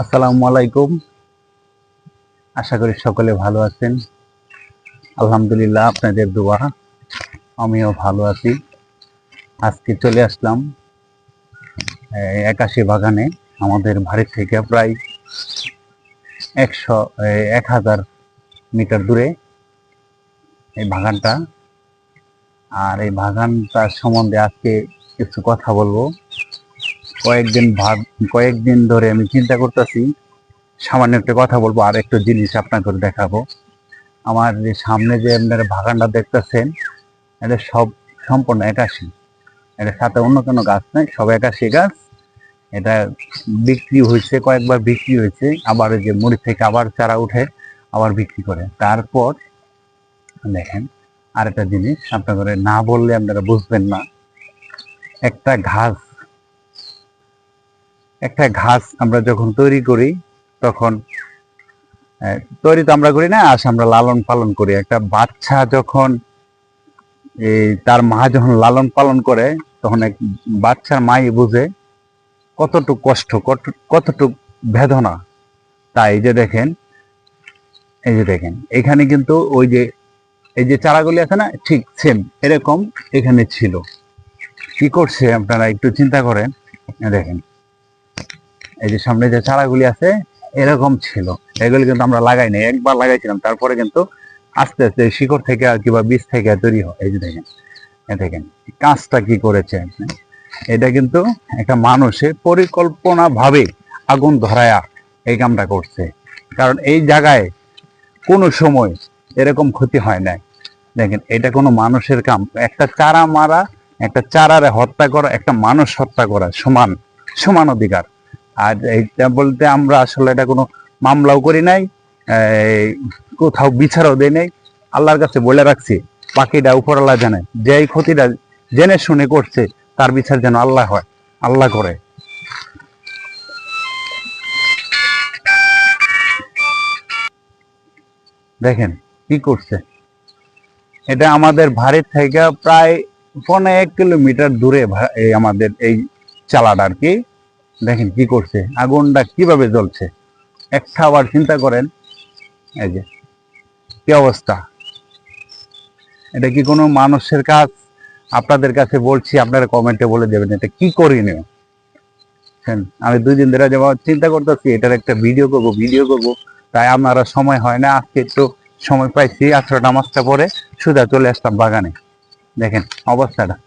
আসসালামু আলাইকুম। আশা করি সকলে ভালো আছেন। আলহামদুলিল্লাহ আপনাদের দোয়া, আমিও ভালো আছি। আজকে চলে আসলাম একাশি বাগানে। আমাদের বাড়ি থেকে প্রায় একশো এক হাজার মিটার দূরে এই বাগানটা। আর এই বাগানটার সম্বন্ধে আজকে কিছু কথা বলব। কয়েকদিন ভাব, কয়েকদিন ধরে আমি চিন্তা করতেছি, সামান্য একটা কথা বলব, আর একটা জিনিস আপনাকে দেখাবো। আমার যে সামনে যে আপনারা বাগানটা দেখতেছেন, এটা সব সম্পূর্ণ একাশি। এটা সাথে অন্য কোনো গাছ নাই, সব একাশি গাছ। এটা বিক্রি হয়েছে, কয়েকবার বিক্রি হয়েছে, আবার যে মুড়ি থেকে আবার চারা উঠে আবার বিক্রি করে। তারপর, দেখেন, আরেকটা জিনিস, আপনাদের না বললে আপনারা বুঝবেন না। একটা ঘাস একটা ঘাস আমরা যখন তৈরি করি, তখন তৈরি তো আমরা করি না আস আমরা লালন পালন করি। একটা বাচ্চা যখন এই তার মা যখন লালন পালন করে, তখন এক বাচ্চার মাই বুঝে কতটুক কষ্ট, কত- কতটুক বেদনা। তাই এই যে দেখেন, এই যে দেখেন, এখানে কিন্তু ওই যে, এই যে চারাগুলি আছে না, ঠিক সেম এরকম এখানে ছিল। কি করছে আপনারা একটু চিন্তা করেন দেখেন। এই যে সামনে যে চারাগুলি আছে, এরকম ছিল। এগুলি কিন্তু আমরা লাগাই নাই। একবার লাগাইছিলাম, তারপরে কিন্তু আস্তে আস্তে শিকড় থেকে আর কিংবা বীজ থেকে তৈরি হয়। এই যে দেখেন দেখেন কাজটা কি করেছে? এটা কিন্তু একটা মানুষের পরিকল্পনা ভাবে আগুন ধরায়া এই কামটা করছে। কারণ এই জায়গায় কোনো সময় এরকম ক্ষতি হয় না দেখেন, এটা কোনো মানুষের কাম। একটা চারা মারা, একটা চারারে হত্যা করা, একটা মানুষ হত্যা করা সমান সমান অধিকার। আর এইটা বলতে আমরা আসলে এটা কোনো মামলাও করি নাই কোথাও বিচারও দেয় নাই। আল্লাহর কাছে বলে রাখছি, বাকিটা উপরওয়ালা জানে যে এই ক্ষতিটা জেনে শুনে করছে, তার বিচার যেন আল্লাহ হয়, আল্লাহ করে। দেখেন কি করছে। এটা আমাদের ভারত থেকে প্রায় পনেরো এক কিলোমিটার দূরে আমাদের এই চালাটা আর কি। দেখেন কি করছে, আগুনটা কীভাবে জ্বলছে? একটা আবার চিন্তা করেন, এই যে, কি অবস্থা? এটা কি কোনো মানুষের কাজ? আপনাদের কাছে বলছি, আপনারা কমেন্টে বলে দেবেন, এটা কি করণীয় বুঝছেন? আমি দুই দিন ধরে যেমন চিন্তা করতেছি, এটার একটা ভিডিও করব ভিডিও করব, তাই আপনারা সময় হয় না, আজকে একটু সময় পাইছি, আঠারোটা মাসটা পরে সুদা চলে আসলাম বাগানে। দেখেন অবস্থাটা।